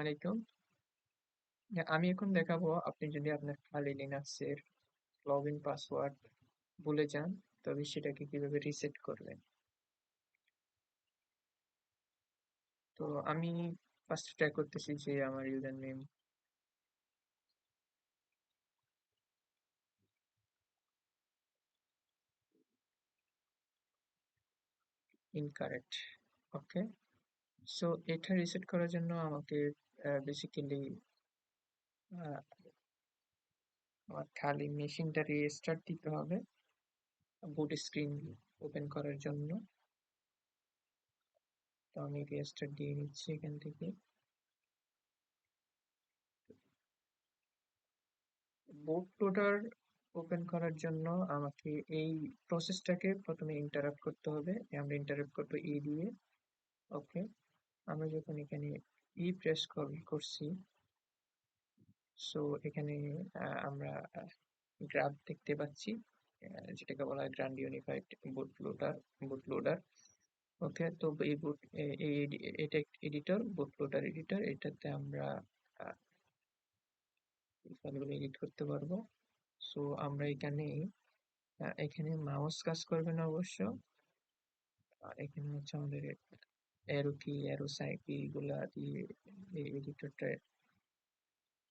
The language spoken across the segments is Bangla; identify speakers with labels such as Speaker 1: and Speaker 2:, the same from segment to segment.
Speaker 1: আলাইকুম। আমি এখন দেখাবো আপনি যদি আপনার খালি লিনাক্সের লগ ইন পাসওয়ার্ড ভুলে যান, তবে সেটাকে কীভাবে রিসেট করবেন। তো আমি ফার্স্ট ট্রাই করতেছি যে আমার user name incorrect okay so এটা রিসেট করার জন্য আমাকে বেসিক্যালি আমার খালি মেশিনটা রিস্টার্ট দিতে হবে। বুট স্ক্রিন ওপেন করার জন্য। তো আমি রিস্টার্ট দিয়ে নিচ্ছি এখান থেকে। বুট লোডার ওপেন করার জন্য আমাকে এই প্রসেসটাকে প্রথমে ইন্টারাপ্ট করতে হবে। আমরা ইন্টারাপ্ট করব এ দিয়ে। ওকে আমরা যখন এখানে ই প্রেস করছি। সো এখানে আমরা গ্রাফ দেখতে পাচ্ছি যেটাকে বলা হয় grand unified boot loader boot loader okay তো এই বুট এই এটা এডিটর বুট লোডার এডিটর এটাতে আমরা ফাইলগুলো এডিট করতে পারব। সো আমরা এখানে এখানে মাউস কাজ করবে না অবশ্য। এখানে হচ্ছে আমাদের অ্যারো কি অ্যারো সাইকি দিয়ে এই এডিটরটা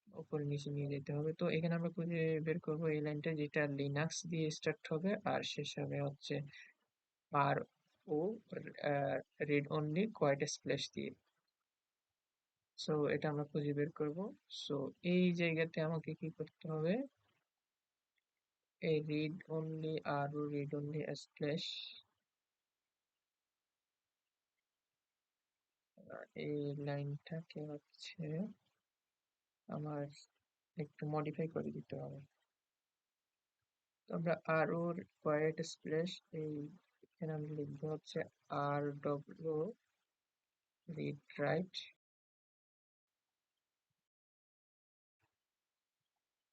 Speaker 1: উপরে নিচে নিয়ে যেতে হবে। তো এখানে আমরা খুঁজে বের করব এই লাইনটা যেটা লিনাক্স দিয়ে স্টার্ট হবে, আর শেষ হবে হচ্ছে R O read only quiet splash দিয়ে। সো এটা আমরা খুঁজে বের করব। সো এই জায়গাতে আমাকে কি করতে হবে? এই রিড অনলি আর রিড অনলি স্প্ল্যাশ এই লাইনটাকে হচ্ছে? আমার একটু মডিফাই করে দিতে হবে। আমরা আর ওর কোয়াইট স্প্ল্যাশ এই এখানে আমরা লিখব হচ্ছে R W read write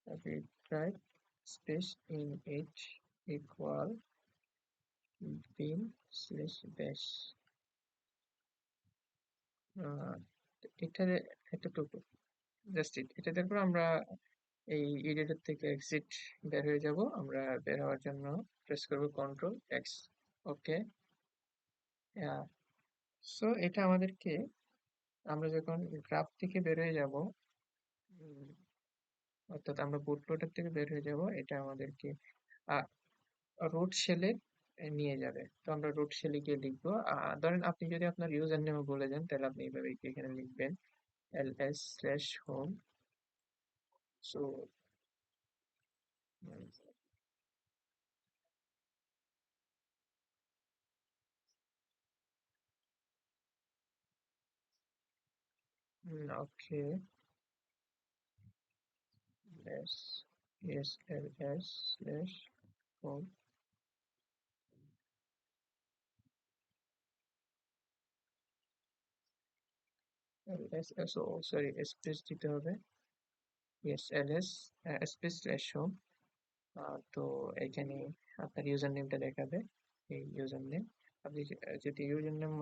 Speaker 1: read write space in h equal bin slash এটা এতটুকু জাস্ট ইট। এটা দেখো আমরা এই এডিটর থেকে এক্সিট বের হয়ে যাব। আমরা বের হওয়ার জন্য প্রেস করব কন্ট্রোল এক্স ওকে সো এটা আমাদেরকে আমরা যখন গ্রাফ থেকে বের হয়ে যাব অর্থাৎ আমরা বুট লোডার থেকে বের হয়ে যাব এটা আমাদেরকে রুট শেলে নিয়ে যাবে। তো আমরা রুট শেলে গিয়ে লিখব। ধরেন আপনি যদি আপনার ইউজার নেমে বলে যান তাহলে আপনি এইভাবে এখানে লিখবেন ls slash home so okay s s l s slash home ls so sorry space দিতে হবে। Yes ls space slash home তো এখানে আপনার ইউজার নেমটা দেখাবে, এই ইউজার নেম আপনি যদি ইউজার নেম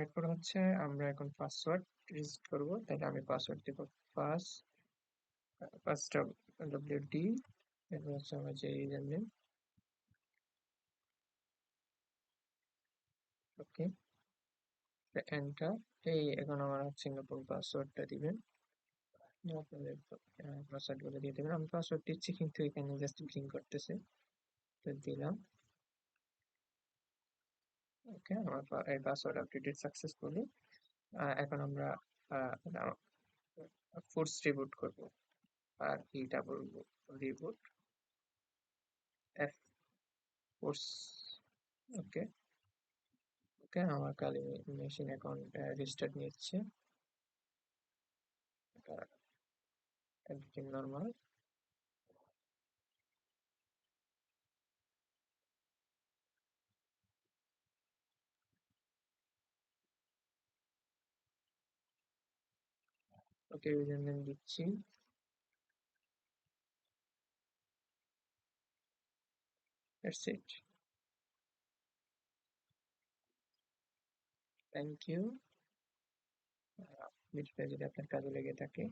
Speaker 1: এরপর হচ্ছে, আমরা এখন পাসওয়ার্ড রিসেট করব, তাহলে আমি পাসওয়ার্ড দেব। পাস ফার্স্ট ডব্লিউ ডি এরপর হচ্ছে আমার যে ইউজার নেম ওকে এন্টার এই এখন আমার নতুন পাসওয়ার্ডটা দিবেন। আপনাদের পাসওয়ার্ডগুলো দিয়ে দেবেন। আমি পাসওয়ার্ড দিচ্ছি কিন্তু এখানে জাস্ট গ্রিন করতেছে। তো দিলাম। ওকে আমার এই পাসওয়ার্ড আপডেটেড সাকসেসফুলি এখন আমরা ফোর্স রিবুট করব। R E double reboot F force okay okay আমার কালি মেশিন এখন রিস্টার্ট নিচ্ছে। Everything normal okay user name দিচ্ছি। That's it. Thank ইউ বিষয়টা যদি আপনার কাজে লেগে থাকে।